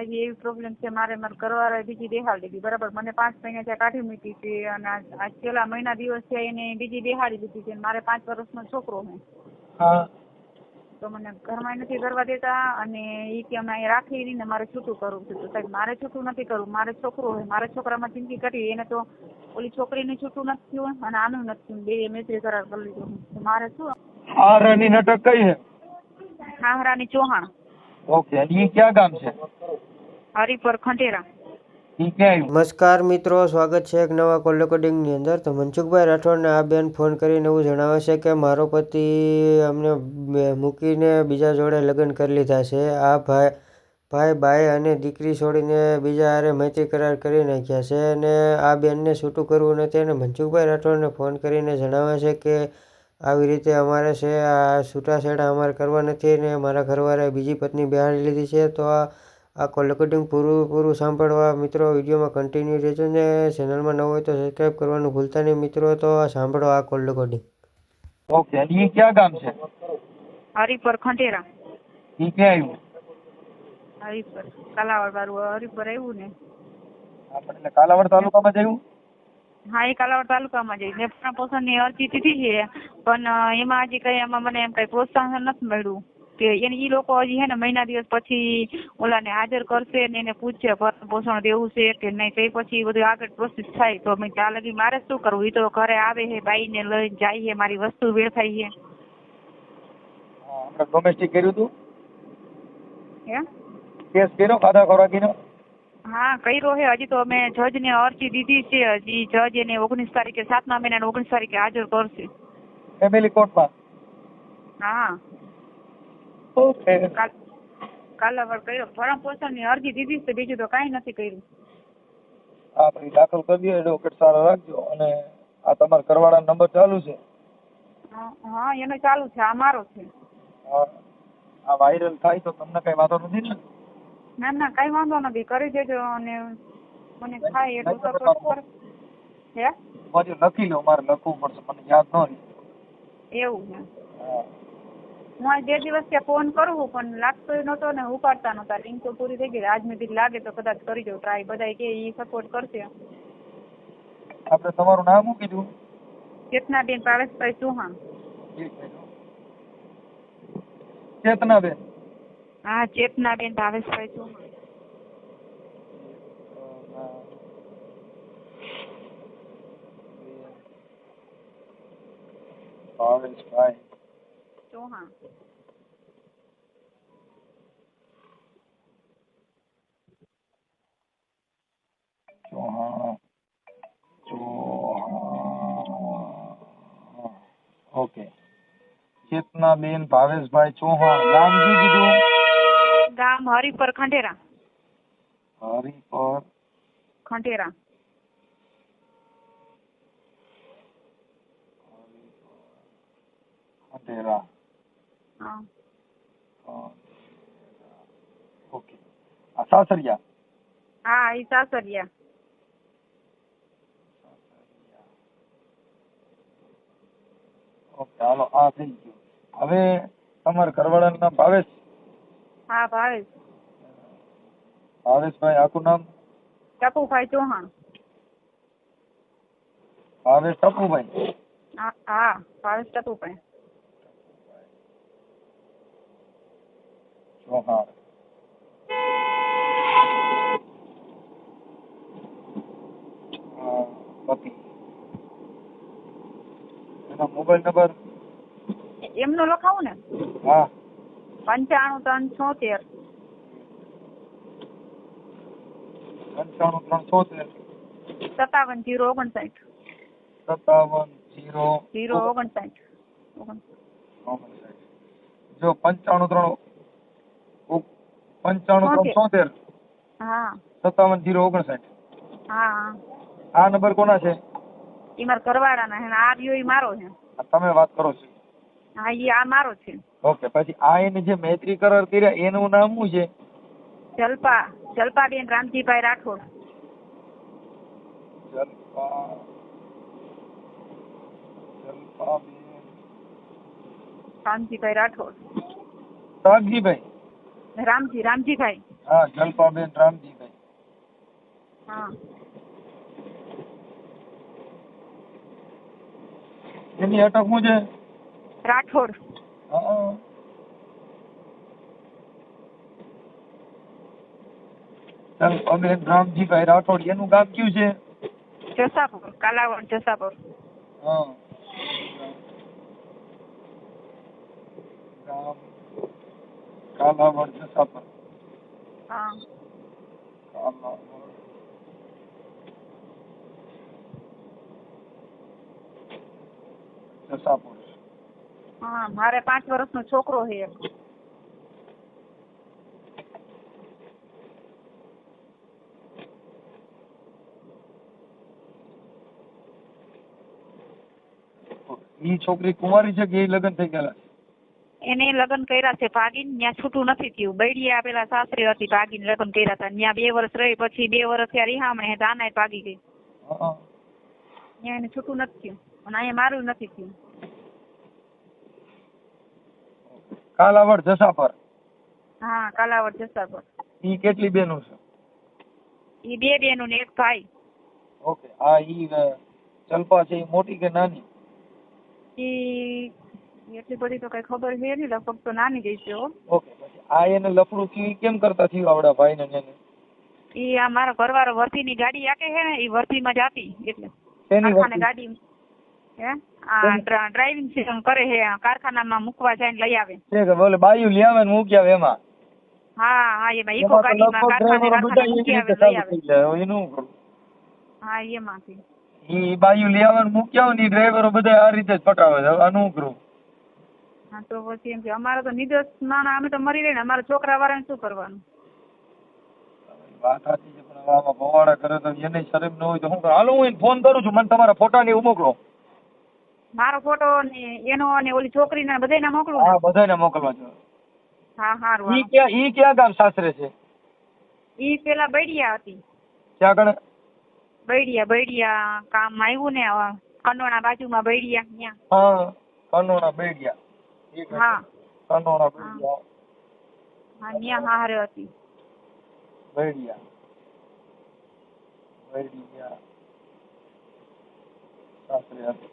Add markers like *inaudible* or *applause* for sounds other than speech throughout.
હજી એવી પ્રોબ્લેમ છે મારે મારે ઘરવાળાએ બીજી દેખાડી દીધી બરાબર? મને પાંચ મહિના ત્યાં કાઢી મૂકી છે અને આજ આજ છેલ્લા મહિના દિવસ છે એને બીજી દેખાડી દીધી છે અને મારે પાંચ વર્ષનો છોકરો છે. તો મને ઘરમાં નથી કરવા દેતા અને એ કે અમે અહીં રાખી નહીં ને મારે છૂટું કરવું છે. તો સાહેબ મારે છૂટું નથી કરવું મારે છોકરો હોય મારા છોકરામાં જિંદગી કરી એને તો ઓલી છોકરીને છૂટું નથી થયું અને આનું નથી થયું. બે મેત્રી કરાર કરી લીધો. મારે શું? આ રાની નાટક કઈ છે? હાહરાની ચૌહાણ. ઓકે અને એ ક્યાં ગામ છે? હરિપર ખંડેરા. નમસ્કાર મિત્રો સ્વાગત છે એક નવા કોલ રેકોર્ડિંગની અંદર. તો મનસુખભાઈ રાઠોડને આ બેન ફોન કરીને એવું જણાવે છે કે મારો પતિ અમને મૂકીને બીજા જોડે લગ્ન કરી લીધા છે. આ ભાઈ ભાઈ બાઈ અને દીકરી છોડીને બીજા હારે મૈત્રી કરાર કરી નાખ્યા છે અને આ બેનને છૂટું કરવું નથી. અને મનસુખભાઈ રાઠોડને ફોન કરીને જણાવે છે કે આવી રીતે અમારે છે આ છૂટાછેડા અમારે કરવા નથી ને મારા ઘરવાળાએ બીજી પત્ની બેહાડી લીધી છે તો આ આ કોલ રેકોર્ડિંગ પૂરું પૂરું સાંભળવા મિત્રો વિડીયોમાં કન્ટિન્યુ રહેજો ને ચેનલમાં ન હોય તો સબસ્ક્રાઈબ કરવાનું ભૂલતા નહીં મિત્રો તો આ સાંભળો આ કોલ રેકોર્ડિંગ ઓકે અને એ ક્યાં ગામ છે? હરિપર ખંડેરા. એ ક્યાં આવ્યું હરિપર કાલાવાડ વાળું હરિપર આવ્યું ને. આપણે કાલાવડ તાલુકામાં જયું હા એ કાલાવાડ તાલુકામાં જઈ. મેં પોષણની અરજી દીધી છે પણ એમાં હજી કઈ એમાં મને એમ કઈ પ્રોત્સાહન નથી મળ્યું. કે એને એ લોકો હજી હે ને મહિના દિવસ પછી ઓલાને હાજર કરશે ને એને પૂછશે ભરણ પોષણ દેવું છે કે નહીં? તો પછી બધું આગળ પ્રોસેસ થાય. તો મેં ત્યાં લગી મારે શું કરવું? એ તો ઘરે આવે છે બાઈને લઈને જાય છે મારી વસ્તુ વેડફાઈ છે. ડોમેસ્ટિક કર્યું હતું કેસ કર્યો ખાધા ખોરાકીનો? હા કર્યો હે. હજી તો અમે જજને અરજી દીધી છે. હજી જજ એને ઓગણીસ તારીખે સાતમા મહિનાની ઓગણીસ તારીખે હાજર કરશે. ફેમિલી કોર્ટમાં હા. ઓકે કાલ કાલાવડ કર્યો. ભરણ પોષણની અરજી દીધી છે બીજું તો કાંઈ નથી કર્યું. હા ભાઈ દાખલ કરી દો એડવોકેટ સારો રાખજો. અને આ તમારા ઘરવાળાનો નંબર ચાલુ છે? હા, હા એનો ચાલુ છે આ મારો છે. હા. આ વાયરલ થાય તો તમને કઈ વાંધો નથી ને? ના ના કઈ વાંધો નથી. કરી દેજો અને મને થાય એટલું સપોર્ટ કર હે? મારી લખી લો મારે લખવું પડશે. મને યાદ ન રહે. એવું છે. હું. આજ બે દિવસ ત્યાં ફોન કરું પણ લાગતો નહોતો ને ઉપાડતા નહોતા લિંક તો પૂરી થઈ ગઈ આજ મેં લાગે તો કદાચ કરી દઉં. ટ્રાય બધા કે એ સપોર્ટ કરશે. આપણે તમારું નામ શું કીધું? ચેતનાબેન પારસભાઈ ચૌહાણ. ચેતનાબેન. હા ચેતનાબેન ભાવેશભાઈ ચૌહાણ. ભાવેશભાઈ. ચૌહાણ. ચૌહાણ. ચૌહાણ. ઓકે. ચેતનાબેન ભાવેશભાઈ ચૌહાણ. નામ શું કીધું ગામ હરિપર ખંડેરા. હરિપર. ખંડેરા. ખંડેરા. હા. ઓકે. આ સાસરિયા? હા એ સાસરિયા. ઓકે હાલો આ થઈ ગયું. હવે તમારા નામ ભાવેશ? હા ભાવેશ. ભાવેશભાઈ આખું નામ? ટપુભાઈ ચૌહાણ. ભાવેશ ટપુભાઈ? હા હા ભાવેશ ટપુભાઈ. ચૌહાણ. હા, પતિ. એનો મોબાઈલ નંબર એમનો લખાવું ને? હા. પંચાણું ત્રણ છોતેર. પંચાણું ત્રણ છોતેર. સત્તાવન જીરો ઓગણસાઠ. સત્તાવન જીરો જીરો ઓગણસાઠ. ઓગણ જો પંચાણું ત્રણ પંચાણું ત્રણ છોતેર. હા. સત્તાવન જીરો ઓગણસાઠ. હા. આ નંબર કોના છે? એ મારા ઘરવાળાના છે આ રહ્યો ઈ મારો છે. આ તમે વાત કરો છો. હા એ આ મારો છે. ઓકે પછી આ એને જે મૈત્રી કરાર કર્યા એનું નામ શું છે? જલપા જલપાબેન રામજીભાઈ રાઠોડ. જલપા જલપાબેન. રામજીભાઈ રાઠોડ. રામજીભાઈ? રામજી રામજીભાઈ. હા જલપાબેન રામજીભાઈ. હા. એની અટક શું છે? રાઠોડ. હા જલપાબેન રામજીભાઈ રાઠોડ એનું ગામ કયું છે? જસાપુર કાલાવડ જસાપુર. હા ગામ. કાલાવડ જસાપર. હા. કાલાવડ. જસાપુર. હા મારે પાંચ વર્ષનો છોકરો છે. ઈ છોકરી કુંવારી છે કે એ લગ્ન થઈ ગયેલા? એને લગ્ન કર્યા છે ભાગીને ત્યાં છૂટું નથી થયું. બૈડિયા પેલા સાસરી હતી ભાગીને લગ્ન કર્યા હતા. ત્યાં બે વર્ષ રહી પછી બે વર્ષ ત્યાં રિહામણે આનાય ભાગી ગઈ. ત્યાં એને છૂટું નથી થયું. અને અહીંયા મારું નથી થયું. કાલાવડ જસાપર. હા કાલાવડ જસાપર. ઈ કેટલી બેનો છે? એ બે બેનું ને એક ભાઈ. ઓકે આ ઈ ચલપા છે ઈ મોટી કે નાની? ઈ એટલી બધી તો કઈ ખબર છે નહીં લગભગ તો નાની ગઈ છે ઓકે આ એને લફડું થી કેમ કરતા થયું આવડા ભાઈ ને એને? ઈ આ મારો ઘરવાળો વર્ધીની ગાડી આકે છે ને ઈ વર્ધીમાં જાતી એટલે ગાડી હે? ડ્રાઇવિંગ સિસ્ટમ કરે છે કારખાનામાં મૂકવા જાય લઈ આવે. છે કે બોલે બાયું લઈ આવે ને મૂકી આવે એમાં. હા હા એમાં ઇકો એમાં ગાડીમાં કારખાને કારખાને મૂકી આવે લઈ આવે. એનું હા એમાંથી. ઈ બાયુ લઈ આવે ને મૂકી આવે ને ડ્રાઈવરો બધા આ રીતે જ પટાવે છે આનું કરું હા તો પછી એમ કે અમારે તો નિર્દોષ નાના અમે તો મરી રહીને અમારા છોકરા વાળાને શું કરવાનું? વાત સાચી છે પણ આમાં ભવાડા કરે તો એને શરમ ન હોય તો હું હાલો હું ફોન કરું છું મને તમારા ફોટા ને મોકલો. મારો ફોટો ને એનો ને ઓલી છોકરીના બધાયના મોકલું હા ને બધાને મોકલવા છે. હા હારું ઈ ક્યાં ઈ ક્યાં ગામ સાસરે છે? ઈ પેલા બૈડિયા હતી. ક્યાં ગણ? બૈડિયા બૈડિયા કામ આવ્યું ને આવા કંડોણા બાજુમાં બૈડિયા ત્યાં. હા કનોણા બૈડિયા. હા. કનોણા બૈડિયા. હા ત્યાં હારે હતી. બૈડિયા. બૈડિયા. સાસરે હતી.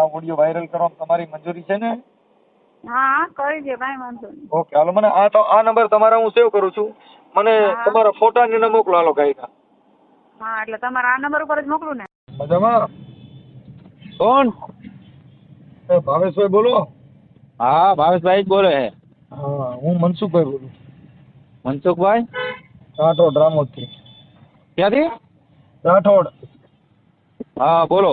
આ ઓડિયો વાયરલ કરવામાં તમારી મંજૂરી છે ને? હા કરી દે ભાઈ વાંધો નહીં. ઓકે હાલો મને આ તો આ નંબર તમારા હું સેવ કરું છું. મને તમારા ફોટા ને મોકલો હાલો ગાયના. હા એટલે તમારા આ નંબર ઉપર જ મોકલું ને? મજામાં? કોણ? એ ભાવેશભાઈ બોલો. હા ભાવેશભાઈ જ બોલે છે. હા હું મનસુખભાઈ બોલું. મનસુખભાઈ? રાઠોડ રામોદથી. ક્યાંથી? રાઠોડ. હા બોલો.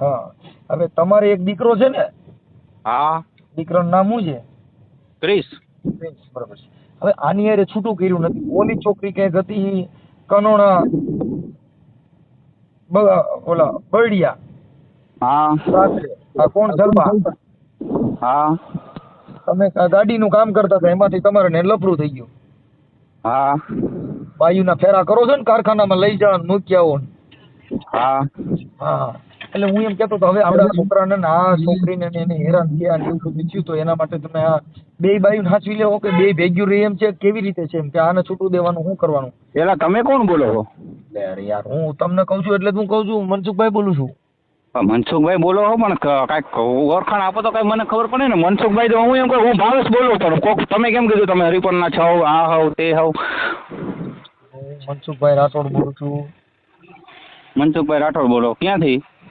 હા. હવે તમારે એક દીકરો છે ને? હા. દીકરાનું નામ શું છે? ક્રિસ પ્રિન્સ બરાબર છે. હવે આની હારે છૂટું કર્યું નથી. ઓલી છોકરી ક્યાંક હતી? કનોણા ઓલા બરડિયા હા. સાસરે આ કોણ? જલપા હા. તમે ગાડીનું કામ કરતા હતા એમાંથી તમારે ને લપરું થઈ ગયું. હા. બાયુના ફેરા કરો છો ને કારખાનામાં લઈ જવાનું મૂક્યા મૂકી આવો હા. હા. એટલે હું એમ કહેતો હતો હવે આપણા છોકરાને આ છોકરીને એને હેરાન થયા ને એવું બધું થયું તો એના માટે તમે આ બે બાયું હાચવી લેવો કે બે ભેગ્યું રહી એમ છે? કેવી રીતે છે એમ? કે આને છૂટું દેવાનું શું કરવાનું? પેલા તમે કોણ બોલો છો? અરે યાર હું તમને કહું છું એટલે હું કહું છું મનસુખભાઈ બોલું છું. મનસુખભાઈ બોલો હો પણ કાંઈક ઓળખાણ આપો તો કાંઈ મને ખબર પડે ને. મનસુખભાઈ તો હું એમ કહું હું ભાવેશ બોલું પણ કોક તમે કેમ કીધું? તમે હરિપરના છો આ હોવ તે હોવ. હું મનસુખભાઈ રાઠોડ બોલું છું. મનસુખભાઈ રાઠોડ બોલો ક્યાંથી?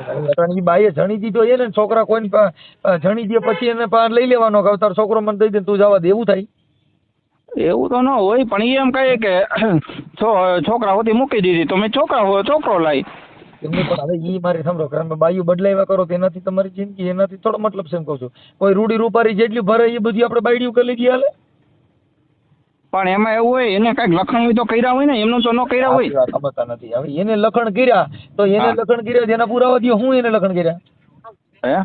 અટાણી બાઈએ જણી દીધો એને છોકરા કોઈને પા- જણી દે પછી એને પાર લઈ લેવાનો કે તારો છોકરો મને દઈ દે તું જવા દે. એવું થાય? એવું તો ન હોય પણ એ એમ કહે કે *clears throat* છોકરા હોતી મૂકી દીધી. તો મેં છોકરા હોય છોકરો લાવી એમને પણ હવે ઈ મારી સાંભળો કે બાયું બદલાવ્યા કરો તો એનાથી તમારી જિંદગી એનાથી થોડો મતલબ છે એમ કહું છું. કોઈ રૂડી રૂપારી જેટલી ભરે એ બધી આપણે બાયડીયું કરી લીધી હાલે. પણ એમાં એવું હોય એને કાંઈક લખણ હોય તો કર્યા હોય ને એમનું તો ન કર્યા હોય. સમજતા નથી. હવે એને લખણ કર્યા તો એને લખણ કર્યા જેના પુરાવા દ્યો હું એને લખણ કર્યા? હે?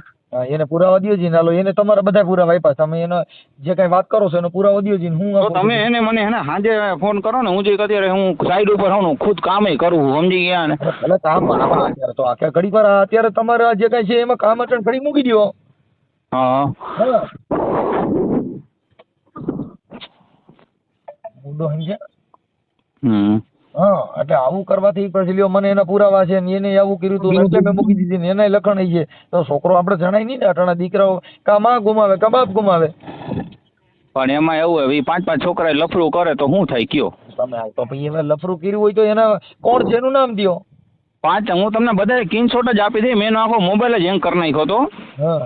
એને પુરાવા દ્યો જી નાલો એને તમારા બધા પુરાવા આપ્યા તમે એનો જે કઈ વાત કરો છો એનો પુરાવો દ્યો જી હું તો તમે એને મને હે ને સાંજે ફોન કરો ને હું જે અત્યારે હું સાઈડ ઉપર હોઉં ખુદ કામે કરું સમજી ગયા ને. એટલે કામ અત્યારે તો આખા ઘડી વાર અત્યારે તમારે જે કઈ છે એમાં કામ અટણ ઘડી મૂકી દ્યો. હા હા મુદ્દો સમજે હા એટલે આવું કરવાથી પછી લ્યો મને એના પુરાવા છે ને એને આવું કર્યું હતું એટલે મેં મૂકી દીધી ને એને લખણ છે. તો છોકરો આપણે જણાય નહીં ને અટાણા દીકરાઓ કા માં ગુમાવે કા બાપ ગુમાવે. પણ એમાં એવું હોય ઈ પાંચ પાંચ છોકરા લફડું કરે તો શું થાય કયો? તમે તો ભાઈ એમાં લફરું કર્યું હોય તો એના કોણ છે એનું નામ દિયો? પાંચ હું તમને બધાય સ્ક્રીનશોટ જ આપી દઈ મેં એનો આખો મોબાઈલ જ હેંગ કરી નાખ્યો હતો હા.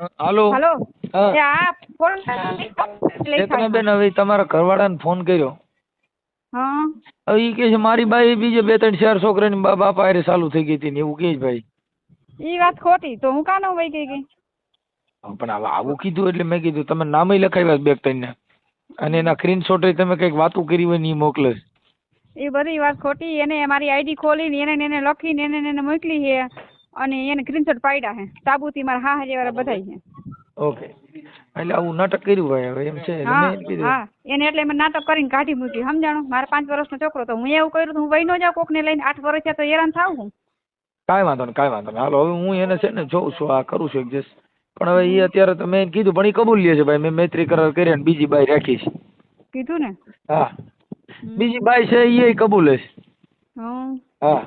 હાલો. હાલો. હા. ફોન ચેતના બેન હવે તમારા ઘરવાળાને ફોન કર્યો. હા. હવે ઈ કે છે મારી બાઈ બીજે બે ત્રણ ચાર છોકરાની ની બાપા હારે ચાલુ થઈ ગઈ હતી ને એવું કે છે ભાઈ. ઈ વાત ખોટી. તો હું કાનો ભાઈ ગઈ ગઈ પણ હવે આવું કીધું એટલે મેં કીધું તમે નામે લખાવ્યા બે ત્રણ અને એના સ્ક્રીનશોટ તમે કંઈક વાતું કરી હોય ને ઈ મોકલે એ બધી વાત ખોટી. એને મારી આઈડી ખોલીને એને ને એને લખીને એને ને એને મોકલી છે. અને એને સ્ક્રીનશોટ પાડ્યા છે. સાબુતી મારા હા હાજે બધાય છે. ઓકે. એટલે આવું નાટક કર્યું ભાઈ હવે એમ છે? હા હા. એને એટલે મેં નાટક કરીને કાઢી મૂકી. સમજાણો? મારા પાંચ વર્ષનો છોકરો તો હું એવું કર્યું તો હું વહી ન જાઉં કોકને લઈને આઠ વર્ષ થયા તો હેરાન થાવ હું. કાંઈ વાંધો નહીં કાંઈ વાંધો નહીં. હાલો હવે હું એને છે ને જોઉં છું આ કરું છું એડજસ્ટ પણ હવે એ અત્યારે તો મેં કીધું પણ એ કબૂલ લે છે ભાઈ. મેં મૈત્રી કરાર કરી અને બીજી બાઈ રાખી છે. કીધું ને? હા. બીજી બાઈ છે એ કબૂલે છે. હા.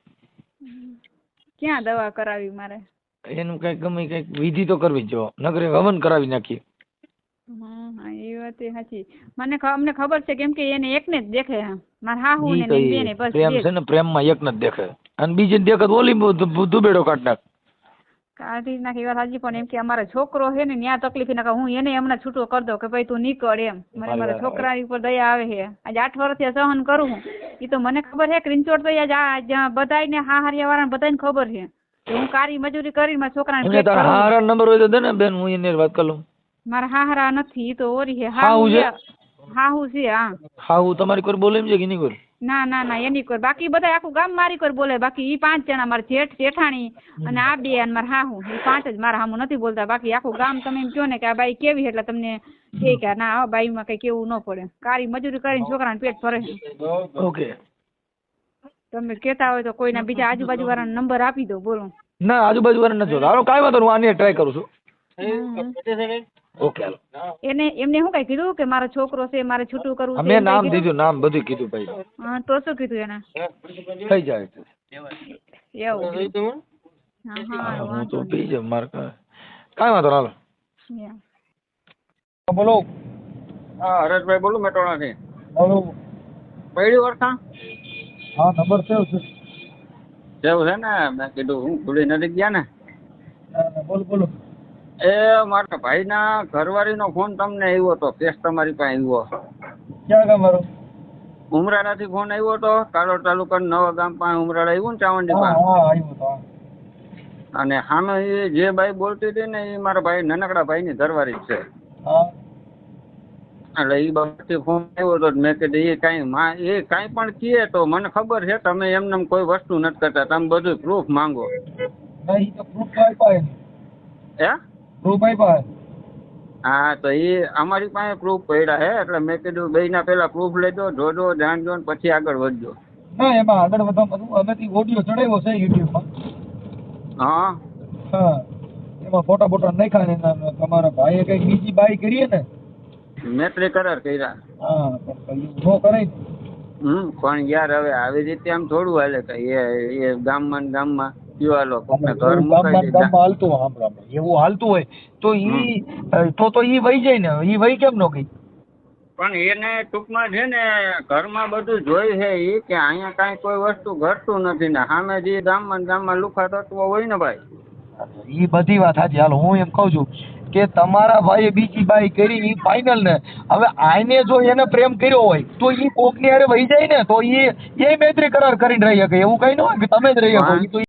ક્યાં દવા કરાવી મારે? એનું કઈ ગમે કઈ વિધિ તો કરવી જ નગરે હવન કરાવી નાખીએ. હમ, હા એ વાત એ સાચી. મને અમને ખબર છે કેમ કે એને એકને જ દેખે હા. મારા હાહુ ને બેને બસ પ્રેમ છે ને પ્રેમમાં એક ને જ દેખે. અને બીજે દેખે તો ઓલી દુબેડો કાઢ નાખ. કાઢી નાખી વાત સાચી પણ એમ કે અમારો છોકરો છે ને ન્યા તકલીફ ના હું એને હમણાં છૂટો કરી દઉં કે ભાઈ તું નીકળ એમ. મને મારા છોકરા ઉપર દયા આવે છે આજે આઠ વર્ષથી સહન કરું હું. એ તો મને ખબર છે ક્રિંચોડ તો જ્યાં બધાયને હા હારિયા વાળાને બધાને ખબર છે કે હું કારી મજૂરી કરીને મારા છોકરાને તારા. હારા નંબર હોય તો દે ને બેન હું એને વાત કરી. લઉં મારા હારા નથી તો ઓરી છે હા હું છે? છે. હા હું છે હા. હા હું તમારી કોઈ બોલે એમ છે કે નહીં કોઈ? ના ના ના એની કોર બાકી બધા આખું ગામ મારી કોર બોલે. બાકી ઈ પાંચ જણા મારા જેઠ જેઠાણી અને આ બે અને મારા હાહુ. ઈ પાંચ જ મારા હામું નથી બોલતા. બાકી આખું ગામ તમે એમ કહો ને કે આ બાઈ કેવી એટલે તમને કે કે ના આ બાઈમાં કઈ કેવું ન પડે. કારી મજૂરી કરીને છોકરાને પેટ ભરે ઓકે. તમે કહેતા હોય તો કોઈના બીજા આજુબાજુ વાળાનો નંબર આપી દો બોલો. ના આજુબાજુ વાળા નથી જોતા હાલો કાંઈ વાંધો હું આની ટ્રાય કરું છું. Okay hello. એને એમને શું કઈ કીધું કે મારો છોકરો છે મારે છૂટું કરવું છે મેં નામ કીધું? દીધું નામ બધું કીધું ભાઈ. હા. તો શું કીધું એને? થઈ જાય એવું. હા હા હું વાંધો તો પી જ મારે કાંઈ કાંઈ વાંધો નહીં, હાલો. બોલો. હા હરેશભાઈ બોલું મેટોણાથી બોલો. પૈડી વર્ષા હા નંબર સેવ છે જેવું છે ને મેં કીધું હું ભૂલી નથી ગયા ને? બોલો બોલો. એ મારા ભાઈના ઘરવાળીનો ફોન તમને આવ્યો હતો કેસ તમારી પાસે આવ્યો ક્યાં ગામ મારો ઉમરાળાથી ફોન આવ્યો હતો કાલોડ તાલુકા નવા ગામ પાસે ઉમરાળા આવ્યું ને ચાવંડી પાસે. અને સામે એ જે ભાઈ બોલતી હતી ને એ મારા ભાઈ નાનકડા ભાઈની ઘરવાળી જ છે. એટલે એ બાબતથી ફોન આવ્યો હતો મેં કીધું એ કાંઈ માં એ કાંઈ પણ કીએ તો મને ખબર છે તમે એમને કોઈ વસ્તુ નથી કરતા તમે બધું પ્રૂફ માંગો. પ્રૂફ. હે? પ્રૂફ આપ્યા હા? તો એ અમારી પાસે પ્રૂફ પડ્યા હે એટલે મેં કીધું બેયના પેલા પ્રૂફ લેજો જોજો જાણજો ને પછી આગળ વધજો. ના એમાં આગળ વધવા અમે ઓડિયો ચડાવ્યો છે યુટ્યુબમાં હા. હા એમાં ફોટા ફોટા નાખ્યા ને તમારા ભાઈએ કઈ બીજી બાઈ કરીએ ને. મેત્રી કરાર કર્યા. હા પણ નો કરાય હમ પણ યાર હવે આવી રીતે આમ થોડું હાલે કઈ એ એ ગામમાં ને ગામમાં. કયો હાલો કોકને ઘર મુકાઈ ગામમાં દીધા ગામમાં હાલતું હોય, સાંભળો, સાંભળો. એવું હાલતું હોય તો ઈ તો તો ઈ વહી જાય ને ઈ વહી કેમ નો ગઈ? પણ એને ટૂંકમાં છે ને ઘરમાં બધું જોઈ છે એ કે અહીંયા કાંઈ કોઈ વસ્તુ ઘટતું નથી ને સામે જે ગામમાં ગામમાં લુખા તત્વો હોય ને ભાઈ. ઈ બધી વાત સાચી હાલ હું એમ કહું છું કે તમારા ભાઈએ બીજી બાઈ કરી એ ફાઇનલ ને. હવે આઈને જો એને પ્રેમ કર્યો હોય તો એ કોકની હારે વહી જાય ને તો એ એ મૈત્રી કરાર કરીને રહી શકે. એવું કઈ ન હોય કે તમે જ રહી શકો. તો